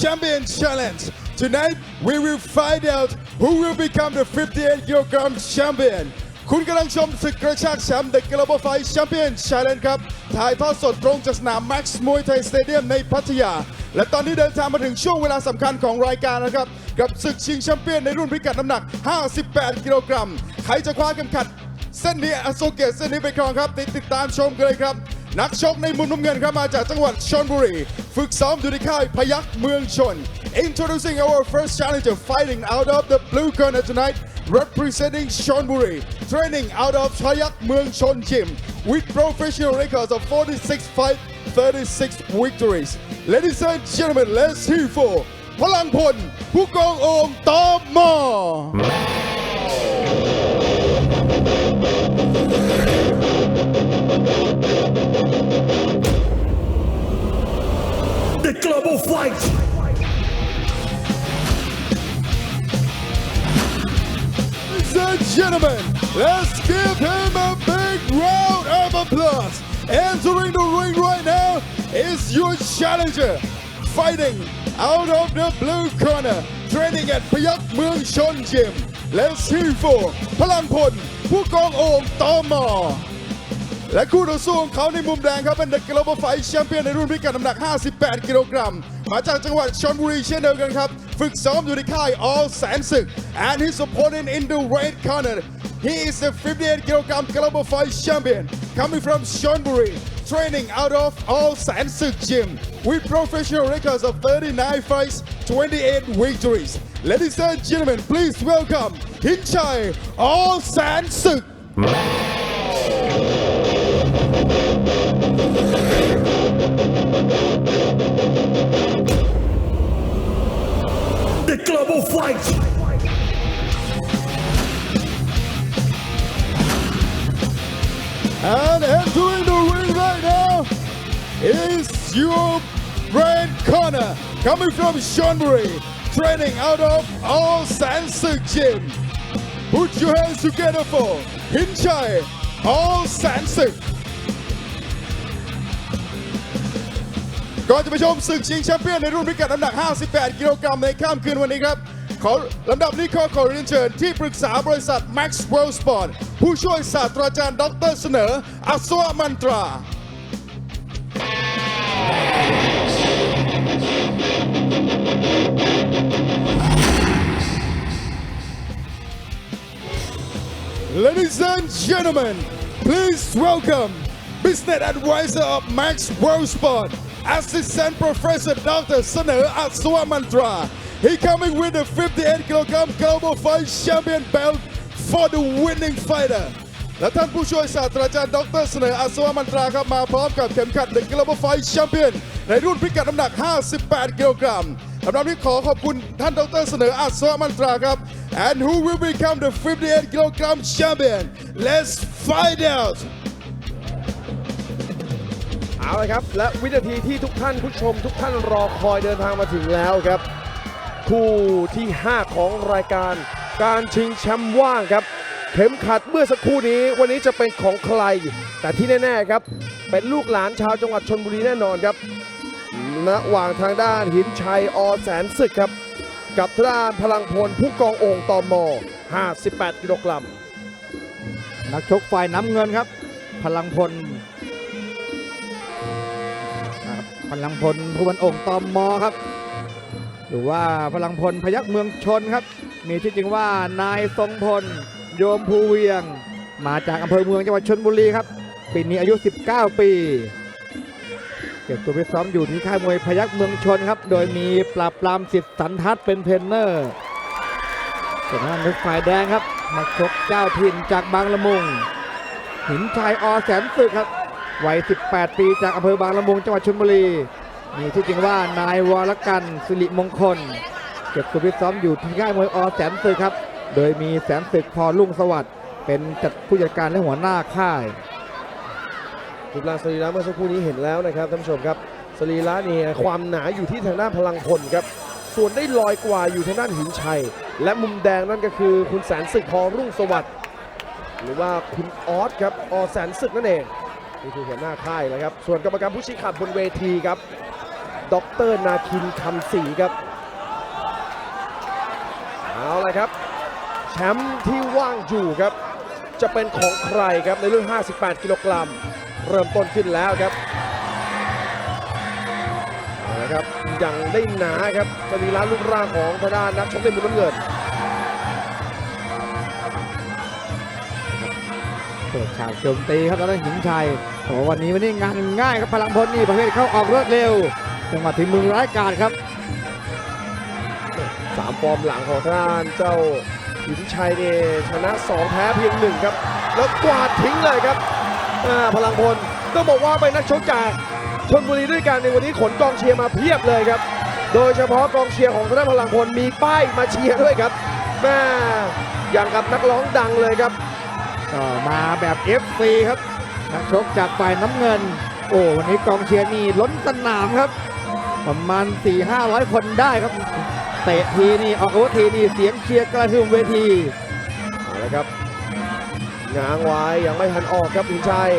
champion challenge. Tonight, we will find out who will become the 58 kilogram champion. คุณกำลังชมศึกกระชากแชมป์ The Global Fight Champion Challenge ครับ ถ่ายทอดสดตรงจากสนาม Max Muay Thai Stadium ในพัทยา และตอนนี้เดินทางมาถึงช่วงเวลาสำคัญของรายการนะครับ กับศึกชิงแชมเปี้ยนในรุ่นพิกัดน้ำหนัก 58 กิโลกรัม ใครจะคว้าเข็มขัด เส้นนี้อโศกเกตเส้นนี้ไปครองครับ ติดติดตามชมกันเลยครับ นักชกในมุมน้ำเงินครับมาจากจังหวัดชลบุรี ฝึกซ้อมอยู่ในค่ายพยัคฆ์เมืองชน Introducing our first challenger fighting out of the blue corner tonight representing Chonburi training out of Chayak Muang Chon Gym with professional records of 46 fights 36 victories Ladies and gentlemen let's hear for พลังพลผู้กองโองตอมมอ the club of fight. Ladies and gentlemen, let's give him a big round of applause. Entering the ring right now is your challenger, fighting out of the blue corner, training at Pyok Mueang Chon Gym. Let's hear for Palang Phol, Pukong Om Tama. และคู่ต่อสู้ของเขาในมุมแดงครับเป็น The Global Fight Champion ในรุ่นพิกัดน้ำหนัก 58 กิโลกรัม มาจากจังหวัดชลบุรีเช่นเดียวกันครับ ฝึกซ้อมอยู่ในค่าย All แสนศึก and his opponent in the red corner he is the 58 kilogram Global Fight Champion coming from Chonburi training out of All แสนศึก Gym with professional records of 39 fights 28 victories Ladies and gentlemen please welcome หินชัย All แ Global Fight. And entering the ring right now is your red corner coming from Chonburi, training out of All Sansuk Gym. Put your hands together for Hinchai All Sansuk. ก่อนจะไปชมศึกชิงแชมเปี้ยนในรุ่นพิกัดน้ำหนัก 58 กิโลกรัมในค่ำคืนวันนี้ครับ ขอลำดับนี้ขอขอเรียนเชิญที่ปรึกษาบริษัท Max World Sport ผู้ช่วยศาสตราจารย์ดรเสนอ อัศวมันตรา Ladies and gentlemen, please welcome Business Advisor of Max World Sport, Assistant Professor Dr. Saner Aswa Mantra. He coming with the 58 kg Global Fight Champion belt for the winning fighter. และท่านผู้ช่วยศาสตราจารย์ดรเสนออัศวมันตราครับมาพร้อมกับเข็มขัด The Global Fight Champion ในรุ่นพิกัดน้ำหนัก 58 กิโลกรัมสำหรับนี้ขอขอบคุณท่านดรเสนออัศวมันตราครับ and who will become the 58 kilogram champion let's find out เอาละครับ และวินาทีที่ทุกท่านผู้ชม ทุกท่านรอคอยเดินทางมาถึงแล้วครับ คู่ที่ 5 ของรายการ การชิงแชมป์ว่างครับ เข็มขัดเมื่อสักครู่นี้ วันนี้จะเป็นของใคร แต่ที่แน่ๆครับ เป็นลูกหลานชาวจังหวัดชนบุรีแน่นอนครับระหว่างทางด้านหินชัยอแสนศึกครับ กับทางด้านพลังพลผู้กองโองตอมอ58 กิโลกรัมนักชกฝ่ายน้ำเงินครับ พลังพล พลังพลผู้บันองค์ตอมมอครับ หรือว่าพลังพลพยักเมืองชนครับ มีที่จริงว่านายทรงพล โยมภูเวียง มาจากอำเภอเมืองจังหวัดชนบุรีครับปีนี้อายุ 19 ปีเก็บตัวไปซ้อมอยู่ที่ค่ายมวยพยักเมืองชนครับ โดยมีปราบปรามสิทธิ์สันทัศน์เป็นเทรนเนอร์ส่วนทางด้านนุกฝ่ายแดงครับนักชกเจ้าถิ่นจากบางละมุง หินชายอแสนศึกครับ วัย 18 ปีจากอำเภอบางละมุงจังหวัดชลบุรี มีที่จริงว่า นายวรกันสิริมงคล เก็บตัวฟิซ้อมอยู่ที่ค่ายมวยอแสนศึกครับ โดยมีแสนศึกพอลุ่งสวัสดิ์เป็นจัดผู้จัดการและหัวหน้าค่ายรูปร่างสรีระเมื่อสักครู่นี้เห็นแล้วนะครับท่านผู้ชมครับสรีระนี่ความหนาอยู่ที่ทางด้านพลังพลครับ ส่วนได้ลอยกว่าอยู่ทางด้านหินชัย และมุมแดงนั่นก็คือคุณแสนศึกพอรุ่งสวัสดิ์หรือว่าคุณออสครับอแสนศึกนั่นเอง นี่คือหัวหน้าค่ายแล้วครับ ส่วนกรรมการผู้ชี้ขาดบนเวทีครับดรนาคินคำศรีครับ เอาละครับ แชมป์ที่ว่างอยู่ครับ จะเป็นของใครครับในรุ่น 58 กิโลกรัม เริ่มต้นขึ้นแล้วครับเอาละครับยังได้หนาครับสรีระรูปร่างของทางด้านนักชกในมุมน้ำเงินเปิดฉากโจมตีครับตอนนั้นหินชัย โอ้วันนี้วันนี้งานง่ายครับพลังพลนี่ประเภทเข้าออกรวดเร็วจังหวะถึงมือร้ายกาจครับสามฟอร์มหลังของทางด้านเจ้าหินชัยเนี่ยชนะ 2 แพ้เพียงหนึ่งครับ แล้วกวาดทิ้งเลยครับอ่าพลังพลต้องบอกว่าเป็นนักชกจากชนบุรีด้วยกันในวันนี้ขนกองเชียร์มาเพียบเลยครับ โดยเฉพาะกองเชียร์ของทางด้านพลังพลมีป้ายมาเชียร์ด้วยครับแม่อย่างกับนักร้องดังเลยครับก็มาแบบ FC ครับ นักชกจากฝ่ายน้ำเงิน โอ้วันนี้กองเชียร์นี่ล้นสนามครับ ประมาณ 4-500 คนได้ครับ เตะทีนี่ออกอาวุธทีนี่เสียงเชียร์กระหึ่มเวทีเอาละครับง้างไว้ยังไม่ทันออกครับหินชัย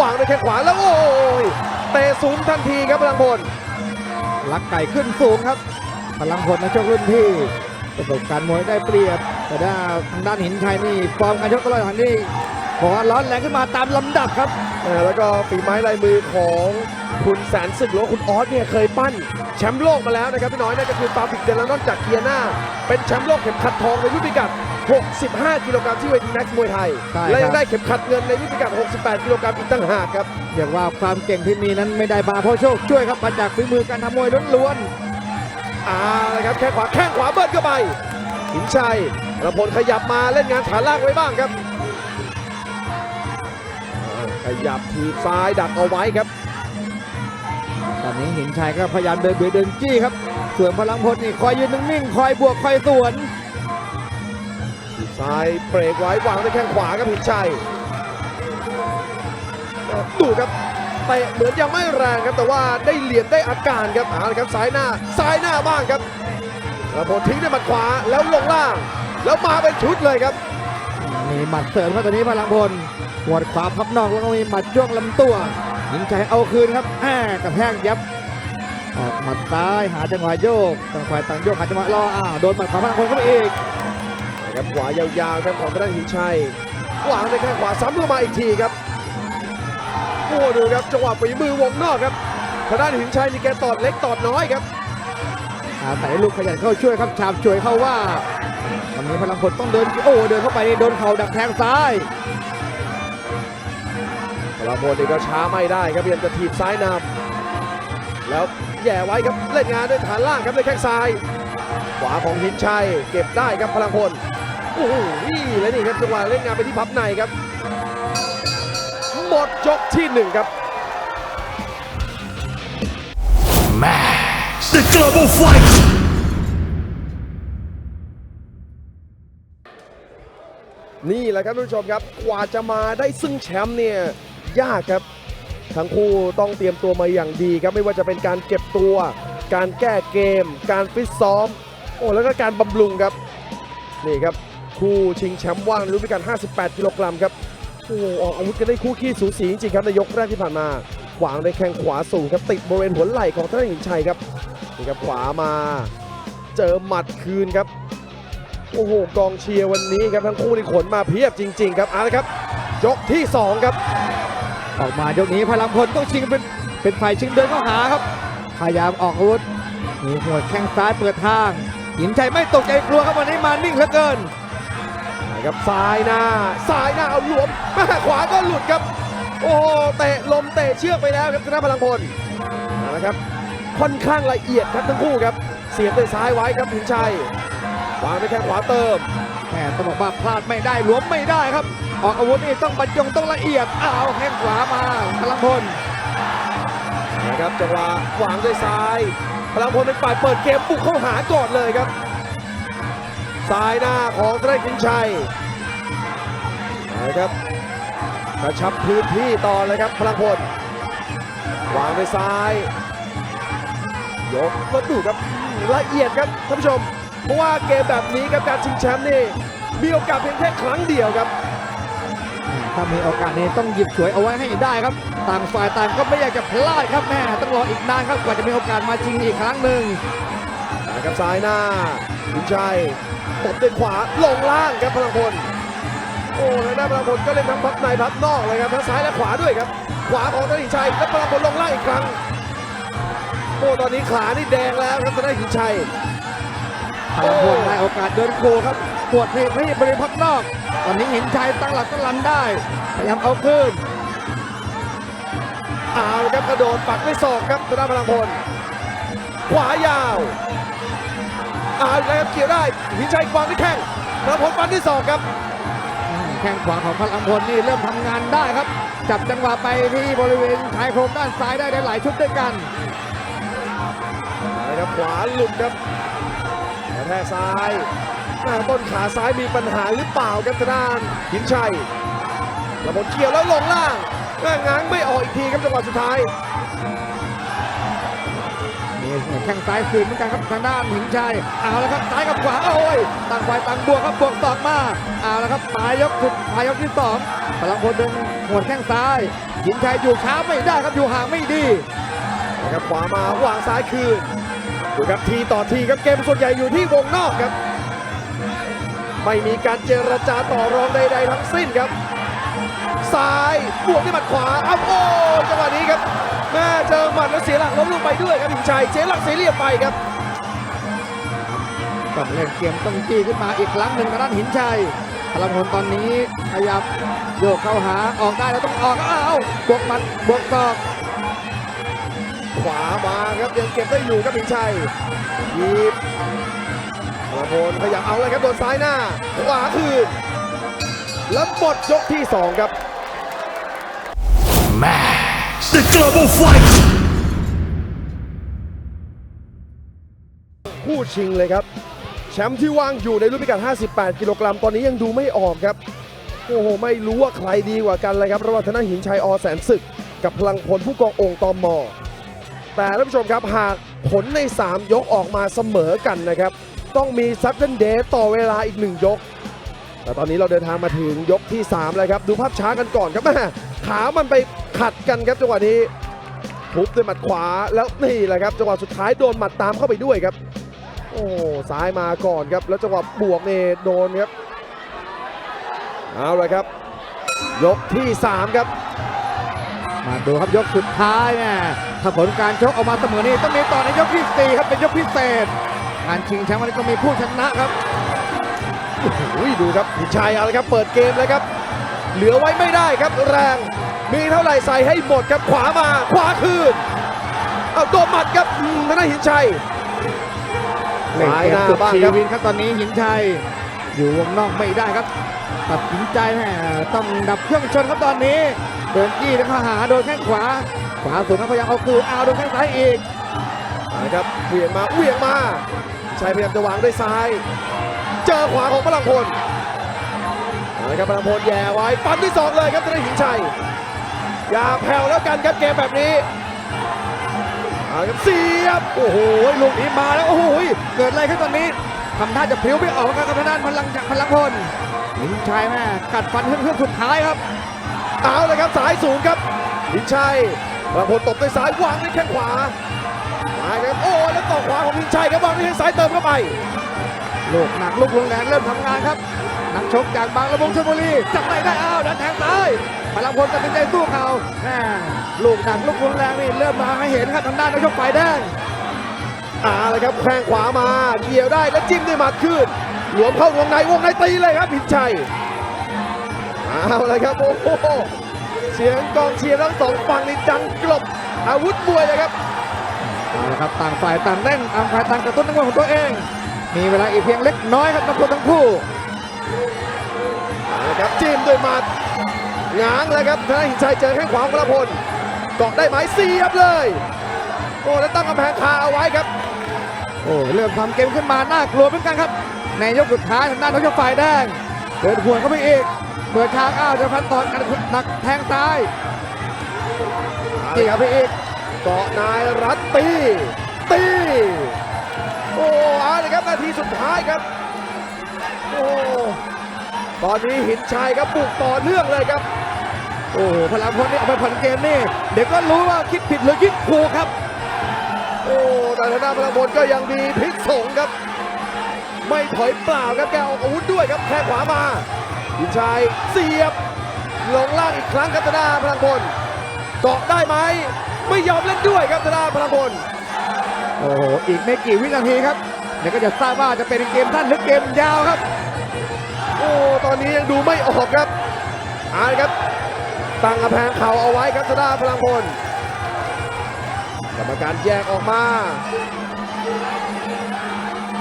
วางด้วยแข้งขวาแล้วโอ้ยเตะสูงทันทีครับพลังพลลักไก่ขึ้นสูงครับ พลังพลนักชกรุ่นพี่ประสบการณ์มวยได้เปรียบ แต่ด้านทางด้านหินชัยนี่ฟอร์มการชกตลอดทางนี่ บอกว่าร้อนแรงขึ้นมาตามลำดับครับอ่าแล้วก็ฝีไม้ลายมือของคุณแสนศึกหรือว่าคุณออสเนี่ยเคยปั้นแชมป์โลกมาแล้วนะครับพี่น้อยนั่นก็คือปาฟิกเดลานอนจากเกียนาเป็นแชมป์โลกเข็มขัดทองในรุ่นพิกัด 65 กิโลกรัมที่เวทีแม็กซ์มวยไทย ใช่ครับ และยังได้เข็มขัดเงินในรุ่นพิกัด 68 กิโลกรัมอีกตั้งหากครับ เรียกว่าความเก่งที่มีนั้นไม่ได้บาเพราะโชคช่วยครับมาจากฝีมือการทำมวยล้วนอ่าเลยครับแข้งขวาแข้งขวาเบิดเข้าไปหินชัยระพลขยับมาเล่นงานฐานล่างไว้บ้างครับอ่า ขยับทีบซ้ายดักเอาไว้ครับ ตอนนี้หินชัยก็พยายามเดินเบียดเดินจี้ครับส่วนพลังพลนี่คอยยืนนิ่งๆคอยบวกคอยสวนทีบซ้ายเบรกไว้วางด้วยแข้งขวาครับหินชัยดูครับเตะเหมือนยังไม่แรงครับแต่ว่าได้เหลี่ยมได้อาการครับเอาละครับซ้ายหน้าซ้ายหน้าบ้างครับระพลทิ้งด้วยหมัดขวาแล้วลงล่าง แล้วมาเป็นชุดเลยครับ มีหมัดเสริมครับตอนนี้พลังพลหัวดขวาพับนอกแล้วก็มีหมัดจ้วงลำตัวหินชัยเอาคืนครับแหมกระแทกยับออกหมัดซ้ายหาจังหวะโยกต่างฝ่ายต่างโยกหาจังหวะรออ้าวโดนหมัดขวาพลังพลเข้าไปอีกนะครับขวายาวๆครับของทางด้านหินชัยวางในแข้งขวาซ้ำลงมาอีกทีครับโอ้ดูครับจังหวะฝีมือวงนอกครับทางด้านหินชัยนี่แกตอดเล็กตอดน้อยครับอาศัยลูกขยันเข้าช่วยครับชาบช่วยเข้าว่า วันนี้พลังพลต้องเดินโอ้เดินเข้าไปนี่โดนเข่าดักแทงซ้ายพลาโพลนี่ก็ช้าไม่ได้ครับพยายามจะถีบซ้ายนำแล้วแย่ไว้ครับเล่นงานด้วยฐานล่างครับด้วยแข้งซ้าย ขวาของหินชัยเก็บได้ครับพลังพลโอ้โหและนี่ครับจังหวะเล่นงานไปที่พับในครับหมดยกที่หนึ่งครับ The Global Fight! นี่แหละครับท่านผู้ชมครับกว่าจะมาได้ซึ่งแชมป์เนี่ยยากครับ ทั้งคู่ต้องเตรียมตัวมาอย่างดีครับไม่ว่าจะเป็นการเก็บตัว การแก้เกม การฟิตซ้อม โอ้แล้วก็การบำรุงครับนี่ครับคู่ชิงแชมป์ว่างรุ่นพิการ 58 กิโลกรัมครับโอ้ออกอาวุธกันได้คู่ขี้สูสีจริงๆครับในยกแรกที่ผ่านมาขวางในแข้งขวาสูงครับติดบริเวณหัวไหล่ของท่านหินชัยครับนี่ครับขวามา เจอหมัดคืนครับ โอ้โหกองเชียร์วันนี้ครับทั้งคู่นี่ขนมาเพียบจริง ๆ ครับเอาละครับ ยกที่ 2 ครับ ออกมายกนี้พลังพลต้องชิงเป็นเป็นฝ่ายชิงเดินเข้าหาครับพยายามออกอาวุธมีหัวดแข้งซ้ายเปิดทางหินชัยไม่ตกใจกลัวครับวันนี้มานิ่งเหลือเกินนะครับซ้ายหน้าซ้ายหน้าเอาหลวมแม่ขวาก็หลุดครับ โอ้โหเตะลมเตะเชือกไปแล้วครับธนาพลังพลเอาละครับค่อนข้างละเอียดครับทั้งคู่ครับ เสียบด้วยซ้ายไว้ครับหินชัย วางไปแข้งขวาเติมแหมต้องบอกว่าพลาดไม่ได้หลวมไม่ได้ครับ ออกอาวุธนี่ต้องบรรจงต้องละเอียดอ้าวแข้งขวามาพลังพลนะครับจังหวะวางด้วยซ้าย พลังพลเป็นฝ่ายเปิดเกมบุกเข้าหาก่อนเลยครับซ้ายหน้าของธนาหินชัยนะครับกระชับพื้นที่ต่อเลยครับพลังพลวางด้วยซ้ายยกแล้วดูครับละเอียดครับท่านผู้ชม เพราะว่าเกมแบบนี้ครับการชิงแชมป์นี่มีโอกาสเพียงแค่ครั้งเดียวครับพถ้ามีโอกาสนี้ต้องหยิบฉวยเอาไว้ให้ได้ครับ ต่างฝ่ายต่างก็ไม่อยากจะพลาดครับแม่ต้องรออีกนานครับกว่าจะมีโอกาสมาชิงอีกครั้งหนึ่งนะครับซ้ายหน้าหินชัยตบด้วยขวาลงล่างครับพลังพลโอ้ทางด้านพลังพลก็เล่นทั้งพับในพับนอกเลยครับทั้งซ้ายและขวาด้วยครับ ขวาของธนหินชัยแล้วพลังพลลงล่างอีกครั้งโอ้ตอนนี้ขานี่แดงแล้วครับธนหินชัย พลังพลได้โอกาสเดินโคครับปวดเพลให้บริเวณพักนอก ตอนนี้เห็นชัยตั้งหลักตั้งลำได้ พยายามเอาคืนเอาละครับกระโดดปักด้วยศอกครับธนาพลังพลขวายาวเอาละครับเกี่ยวได้หินชัยวางด้วยแข้งพลังพลฟันด้วยศอกครับแข้งขวาของพลังพลนี่เริ่มทำงานได้ครับ จับจังหวะไปที่บริเวณชายโครงด้านซ้ายได้ได้หลายชุดด้วยกันนะครับขวาหลุดครับกระแทกซ้ายหน้าต้นขาซ้ายมีปัญหาหรือเปล่าครับทางด้านหินชัยระบบเกี่ยวแล้วลงล่างแม่ง้างไม่ออกอีกทีครับจังหวะสุดท้ายมีแข้งซ้ายคืนเหมือนกันครับทางด้านหินชัยเอาแล้วครับซ้ายกับขวาโอ้ยต่างฝ่ายต่างบวกครับบวกตอกมาเอาแล้วครับปลายยกสุดปลายยกที่สองพลังพลเดินหัวแข้งซ้าย หินชัยอยู่ช้าไม่ได้ครับอยู่ห่างไม่ดีนะครับขวามาวางซ้ายคืน ดูครับทีต่อทีครับเกมส่วนใหญ่อยู่ที่วงนอกครับ ไม่มีการเจรจาต่อรองใดๆทั้งสิ้นครับ ซ้ายบวกด้วยหมัดขวาเอาโอ้จังหวะนี้ครับแม่เจอหมัดแล้วเสียหลักล้มลงไปด้วยครับหินชัยเสียหลักเสียเหลี่ยมไปครับต้องเล่นเกมต้องจี้ขึ้นมาอีกครั้งหนึ่งทางด้านหินชัยพลังพลตอนนี้ขยับโยกเข้าหาออกได้แล้วต้องออกอ้าวบวกหมัดบวกศอก ขวามาครับยังเก็บได้อยู่ครับหินชัยยีบพลพลขยับเอาเลยครับโดนซ้ายหน้า ขวาคืนแล้วหมดยกที่สองครับ The Global Fight คู่ชิงเลยครับ แชมป์ที่ว่างอยู่ในรุ่นพิกัด 58 กิโลกรัมตอนนี้ยังดูไม่ออกครับ โอ้โห ไม่รู้ว่าใครดีกว่ากันเลยครับ ระหว่างธนาหินชัยอแสนศึก กับพลังพลผู้กององค์ตอมอ แต่ท่านผู้ชมครับหากผลใน 3 ยกออกมาเสมอกันนะครับ ต้องมีซับเดนเดย์ต่อเวลาอีก 1 ยก แต่ตอนนี้เราเดินทางมาถึงยกที่ 3 แล้วครับ ดูภาพช้ากันก่อนครับแม่ขามันไปขัดกันครับจังหวะนี้ทุบด้วยหมัดขวาแล้วนี่แหละครับจังหวะสุดท้ายโดนหมัดตามเข้าไปด้วยครับ โอ้ซ้ายมาก่อนครับ แล้วจังหวะบวกเนี่ยโดนครับเอาเลยครับ ยกที่ 3 ครับ มาดูครับยกสุดท้ายแม่ถ้าผลการชกออกมาเสมอนี่ต้องมีต่อในยกที่สี่ครับเป็นยกพิเศษงานชิงแชมป์วันนี้ก็มีผู้ชนะครับอุ้ยดูครับหินชัยเอาเลยครับเปิดเกมเลยครับ เหลือไว้ไม่ได้ครับแรง มีเท่าไหร่ใส่ให้หมดครับขวามาขวาคืนเอาโดนหมัดครับอืมทางด้านหินชัยเล่นซ้ายเกหมน้าสุดบ้างชีครับวิตครับตอนนี้หินชัยอยู่วงนอกไม่ได้ครับ ตัดสินใจแม่ต้องดับเครื่องชนครับตอนนี้เดินจี้แล้วเข้าหาโดนแข้งขวา ขวาสูงครับพยายามเอาคืนเอาโดนแข้งซ้ายอีกเอาละครับเหวี่ยงมาเหวี่ยงมาชัยพยายามจะวางด้วยซ้าย เจอขวาของพลังพลเอาละครับพลังพลแย่ไว้ฟันที่สองเลยครับทางด้านหินชัยอย่าแผ่วแล้วกันครับเกมแบบนี้เอาละครับเสียบโอ้โหลูกนี้มาแล้วโอ้โหเกิดอะไรขึ้นตอนนี้ทำท่าจะพลิ้วไม่ออกครับทางด้านพลังพลังพล หินชัยแม่กัดฟันเครื่องสุดท้ายครับ เอาเลยครับสายสูงครับหินชัยพลังพลตบด้วยซ้ายวางด้วยแข้งขวามาครับโอ้แล้วต่อขวาของหินชัยครับวางด้วยแข้งซ้ายเติมเข้าไปลูกหนักลูกรุนแรงเริ่มทำงานครับนักชกจากบางละมุงชลบุรีจับไม่ได้อ้าวดันแทงซ้ายพลังพลตัดสินใจสู้เขาแม่ลูกหนักลูกรุนแรงนี่เริ่มมาให้เห็นครับทางด้านนักชกฝ่ายแดงเอาเลยครับแข้งขวามาเกี่ยวได้แล้วจิ้มด้วยหมัดขึ้น หลวมเข้าวงในวงในตีเลยครับหินชัยเอาเลยครับโอ้โหเสียงกองเชียร์ทั้งสองฝั่งนี่ดังกลบอาวุธมวยเลยครับเอาละครับต่างฝ่ายต่างเล่นต่างฝ่ายต่างกระตุ้นนักมวยของตัวเอง มีเวลาอีกเพียงเล็กน้อยครับนักมวยทั้งคู่เอาละครับจิ้มด้วยหมัดง้างเลยครับธนาหินชัยเจอแข้งขวาของพลพลเกาะได้ไหมเสียบเลยโอ้แล้วตั้งกำแพงคาเอาไว้ครับโอ้เริ่มทำเกมขึ้นมาน่ากลัวเหมือนกันครับ ในยกสุดท้ายทางด้านนักชกฝ่ายแดงเดินหัวนเข้าไปอีกเปิดทางอ้าวจะพันต่อกันหนักแทงซ้ายจีครับไปอีกเกาะนายรัตตีตีโอ้เอาเลยครับนาทีสุดท้ายครับโอ้ตอนนี้หินชัยครับบุกต่อเนื่องเลยครับ โอ้โหพลังพลนี่เอาไปผ่อนเกมนี่ เดี๋ยวก็รู้ว่าคิดผิดหรือคิดถูกครับ โอ้แต่ทางด้านพลังพลก็ยังมีพิษสงครับ ไม่ถอยเปล่าครับแกออกอาวุธด้วยครับแค่ขวามาหินชัยเสียบลงล่างอีกครั้งครับทางด้านพลังพลเกาะได้ไหมไม่ยอมเล่นด้วยครับทางด้านพลังพลโอ้โหอีกไม่กี่วินาทีครับเดี๋ยวก็จะทราบว่าจะเป็นเกมสั้นหรือเกมยาวครับ โอ้ตอนนี้ยังดูไม่ออกครับเอาละครับตั้งกระแพงเข่าเอาไว้ครับทางด้านพลังพลกรรมการแยกออกมา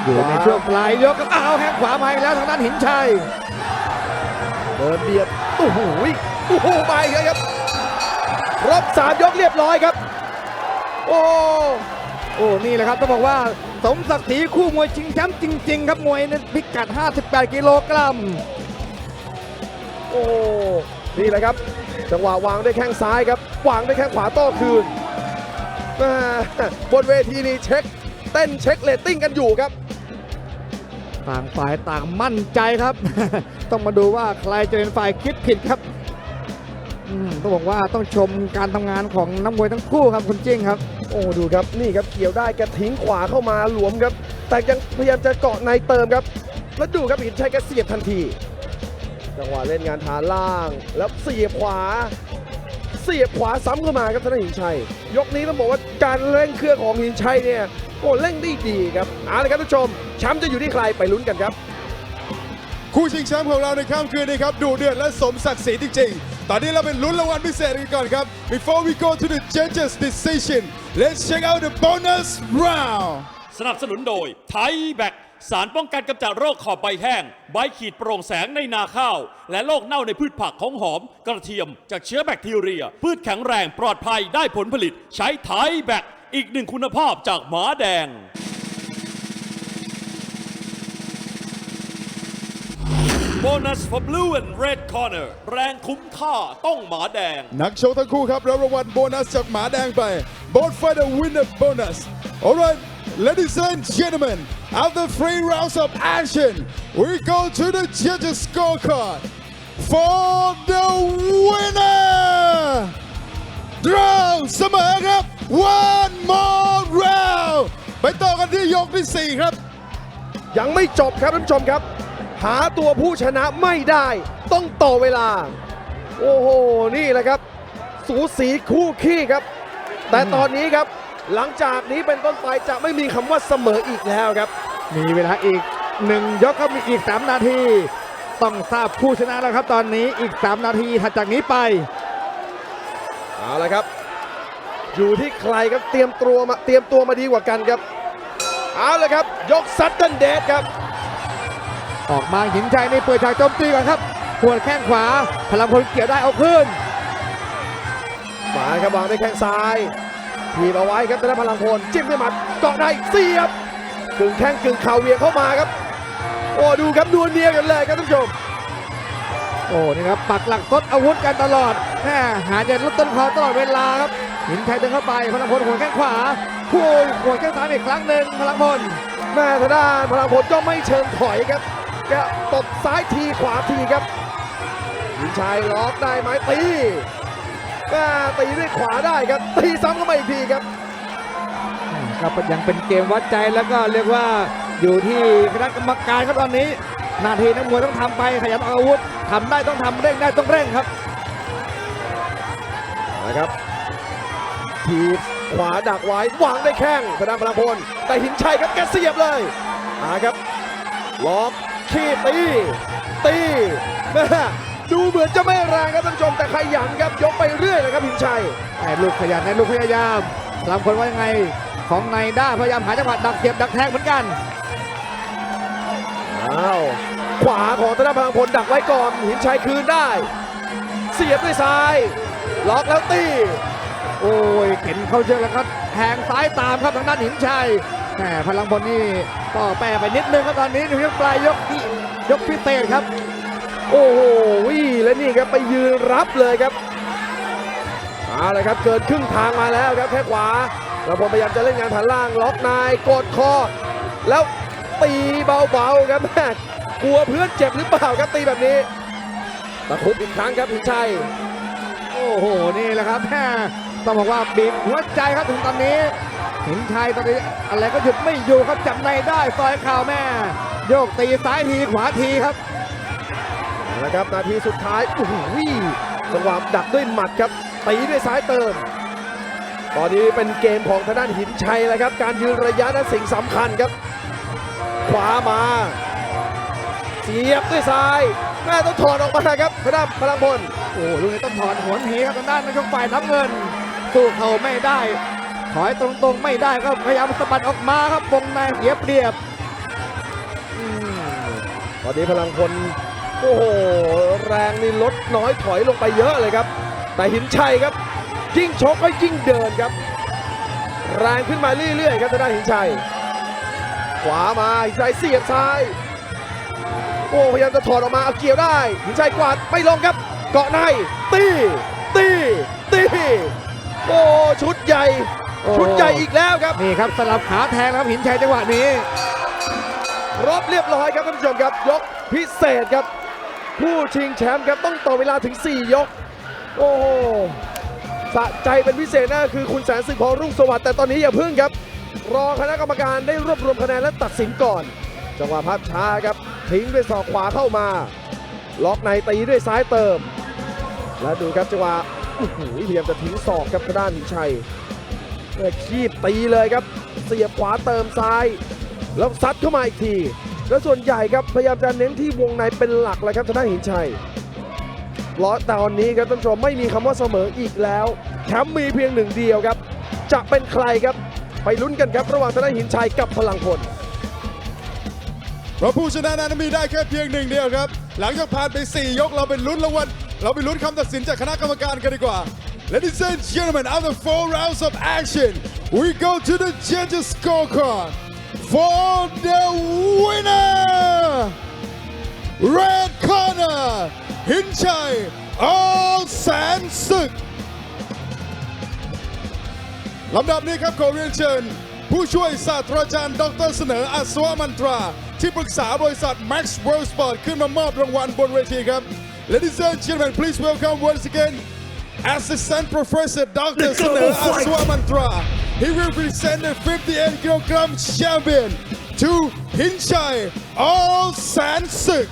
อยู่ในช่วงปลายยกครับอ้าวแข้งขวามาอีกแล้วทางด้านหินชัยเดินเบียดโอ้โหโอ้โหไปเลยครับรอบสามยกเรียบร้อยครับ โอ้โอ้นี่แหละครับต้องบอกว่าสมศักดิ์ศรีคู่มวยชิงแชมป์จริง ๆ ครับมวยในพิกัด 58 กิโลกรัมโอ้นี่แหละครับ จังหวะวางด้วยแข้งซ้ายครับ วางด้วยแข้งขวาโต้คืนบนเวทีนี้เช็ค เต้นเช็คเรตติ้งกันอยู่ครับ ต่างฝ่ายต่างมั่นใจครับ ต้องมาดูว่าใครจะเป็นฝ่ายคิดผิดครับอืมต้องบอกว่าต้องชมการทำงานของนักมวยทั้งคู่ครับคุณจิ้งครับ โอ้ดูครับนี่ครับเกี่ยวได้แกทิ้งขวาเข้ามาหลวมครับ แต่ยังพยายามจะเกาะในเติมครับ แล้วดูครับหินชัยแกเสียบทันที จังหวะเล่นงานฐานล่าง แล้วเสียบขวา เสียบขวาซ้ำเข้ามาครับธนหินชัย ยกนี้ต้องบอกว่าการเร่งเครื่องของหินชัยเนี่ย โอ้เร่งได้ดีครับเอาละครับท่านผู้ชมแชมป์จะอยู่ที่ใครไปลุ้นกันครับ คู่ชิงแชมป์ของเราในค่ำคืนนี้ครับดูเดือดและสมศักดิ์ศรีจริงๆ ตอนนี้เราเป็นลุ้นรางวัลพิเศษกันก่อนครับ Before we go to the judges decision let's check out the bonus round สนับสนุนโดยไทยแบคสารป้องกันกำจัดโรคขอบใบแห้ง ใบขีดโปร่งแสงในนาข้าว และโรคเน่าในพืชผักของหอม กระเทียม จากเชื้อแบคทีเรีย พืชแข็งแรงปลอดภัยได้ผลผลิต ใช้ไทยแบค อีกหนึ่งคุณภาพจากหมาแดง โบนัส for blue and red corner แรงคุ้มค่าต้องหมาแดง นักโชว์ทั้งคู่ครับรับรางวัลโบนัสจากหมาแดงไป both fighter win a bonus alright ladies and gentlemen after three rounds of action we go to the judges scorecard for the winner draw เสมอครับ one more round ไปต่อกันที่ยกที่ 4 ครับ ยังไม่จบครับท่านผู้ชมครับ หาตัวผู้ชนะไม่ได้ ต้องต่อเวลา โอ้โห นี่แหละครับ สูสีคู่ขี้ครับ แต่ตอนนี้ครับ หลังจากนี้เป็นต้นไปจะไม่มีคำว่าเสมออีกแล้วครับ มีเวลาอีกหนึ่งยกครับมีอีก 3 นาที ต้องทราบผู้ชนะแล้วครับตอนนี้อีก 3 นาทีถัดจากนี้ไป เอาละครับ อยู่ที่ใครครับเตรียมตัวมาเตรียมตัวมาดีกว่ากันครับ เอาละครับ ยกซัดเดิลเดดครับ ออกมาหินชัยในเปิดฉากโจมตีก่อนครับหัวดแข้งขวา พลังพลเกี่ยวได้เอาขึ้นมาครับวางด้วยแข้งซ้ายทีบเอาไว้ครับธนพลังพลจิ้มด้วยหมัดเกาะในเสียบกึ่งแข้งกึ่งเข่าเหวียงเข้ามาครับ โอ้ดูครับดวลเนียกันเลยครับท่านผู้ชมโอ้นี่ครับปักหลักทดอาวุธกันตลอดแม่หาจะลดต้นคอตลอดเวลาครับ หินชัยเดินเข้าไปพลังพลหัวดแข้งขวาคู่หัวดแข้งซ้ายอีกครั้งหนึ่งพลังพลแม่ทางด้านพลังพลก็ไม่เชิงถอยครับแกตบซ้ายทีขวาทีครับหินชัยล็อกได้ไหมตีแม่ตีด้วยขวาได้ครับตีซ้ำเข้ามาอีกทีครับครับยังเป็นเกมวัดใจแล้วก็เรียกว่าอยู่ที่คณะกรรมการครับตอนนี้หนาทีนักมวยต้องทำไปขยันออกอาวุธทำได้ต้องทำเร่งได้ต้องเร่งครับนะครับ ทีบขวาดักไว้วางได้แข้งพนันพลังพลแต่หินชัยครับแกเสียบเลยมาครับล็อกขี้ตีตีแม่ดูเหมือนจะไม่แรงครับท่านผู้ชมแต่ขยันครับยกไปเรื่อยเลยครับหินชัยไอ้ลูกขยันไอ้ลูกพยายามพลังพลว่ายังไงของในด้าพยายามหาจังหวะดักเก็บดักแทงเหมือนกันอ้าวขวาของธนพลังพลดักไว้ก่อนหินชัยคืนได้ เสียบด้วยซ้าย ล็อกแล้วตี โอ้ยเข็นเข้าเชือกแล้วครับแทงซ้ายตามครับทางด้านหินชัยแหมพลังพลนี่ก็แปรไปนิดนึงครับตอนนี้ยู่ที่ปลายยกที่ยกพิเศษครับ โอ้โหวิ่และนี่ครับไปยืนรับเลยครับเอาละครับเกินครึ่งทางมาแล้วครับแค่ขวาเราพลพยายามจะเล่นงานฐานล่างล็อกนายกดคอ แล้วตีเบาๆครับแม่กลัวเพื่อนเจ็บหรือเปล่าครับตีแบบนี้ตะคุบอีกครั้งครับหินชัยโอ้โห นี่แหละครับแม่ ต้องบอกว่าบีบหัวใจครับถึงตอนนี้หินชัยตอนนี้อะไรก็หยุดไม่อยู่ครับจับในได้ซอยเข่าวแม่ โยกตีซ้ายทีขวาทีครับนะครับนาทีสุดท้ายโอ้โหจังหวะดักด้วยหมัดครับตีด้วยซ้ายเติม ตอนนี้เป็นเกมของทางด้านหินชัยแล้วครับ การยืนระยะนั้นสิ่งสำคัญครับ ขวามาเสียบด้วยซ้ายแม่ต้องถอดออกมาครับทางด้านพลังพลโอ้ลูกนี้ต้องถอนหวนเหครับทางด้านนักชกฝ่ายน้ำเงิน สู้เขาไม่ได้ ถอยตรงๆไม่ได้ก็พยายามสะบัดออกมาครับวงในเสียเปรียบอืมตอนนี้พลังพลโอ้โหแรงนี่ลดน้อยถอยลงไปเยอะเลยครับ แต่หินชัยครับ ยิ่งชกก็ยิ่งเดินครับ แรงขึ้นมาเรื่อยๆครับทางด้านหินชัย ขวามาหินชัยเสียบซ้าย โอ้พยายามจะถอดออกมาเอาเกี่ยวได้ หินชัยกวาดไม่ลงครับ เกาะในตีตีตี โอ้ชุดใหญ่โอ้ชุดใหญ่อีกแล้วครับ นี่ครับสลับขาแทงครับหินชัยจังหวะนี้รอบเรียบร้อยครับท่านผู้ชมครับ ยกพิเศษครับ ผู้ชิงแชมป์ครับต้องต่อเวลาถึง 4 ยก โอ้โหสะใจเป็นพิเศษนั่นก็คือคุณแสนสึกพอรุ่งสวัสดิ์แต่ตอนนี้อย่าพึ่งครับ รอคณะกรรมการได้รวบรวมคะแนนและตัดสินก่อน จังหวะภาพช้าครับ ทิ้งด้วยศอกขวาเข้ามา ล็อกในตีด้วยซ้ายเติม แล้วดูครับจังหวะโอ้โห พยายามจะทิ้งศอกครับทางด้านหินชัยเมื่อคีบตีเลยครับ เสียบขวาเติมซ้าย แล้วซัดเข้ามาอีกที แล้วส่วนใหญ่ครับพยายามจะเน้นที่วงในเป็นหลักเลยครับทางด้านหินชัยเพราะตอนนี้ครับท่านผู้ชมไม่มีคำว่าเสมออีกแล้วแชมป์มีเพียงหนึ่งเดียวครับ จะเป็นใครครับไปลุ้นกันครับ ระหว่างทางด้านหินชัยกับพลังพลเพราะผู้ชนะนั้นมีได้แค่เพียงหนึ่งเดียวครับ หลังจากผ่านไป 4 ยกเราเป็นลุ้นรางวัล เราไปลุ้นคำตัดสินจากคณะกรรมการกันดีกว่า Ladies and gentlemen after four rounds of action we go to the judges scorecard for the winner Red Corner หินชัยอแสนศึกลำดับนี้ครับขอเรียนเชิญ ผู้ช่วยศาสตราจารย์ ดรเสนออัศวมันตรา ที่ปรึกษาบริษัท Max World Sport ขึ้นมามอบรางวัลบนเวทีครับ Ladies and gentlemen, please welcome once again Assistant Professor Dr. Sunil Aswamantra. He will present the 58 kilogram champion to Hinshai All Sansuk.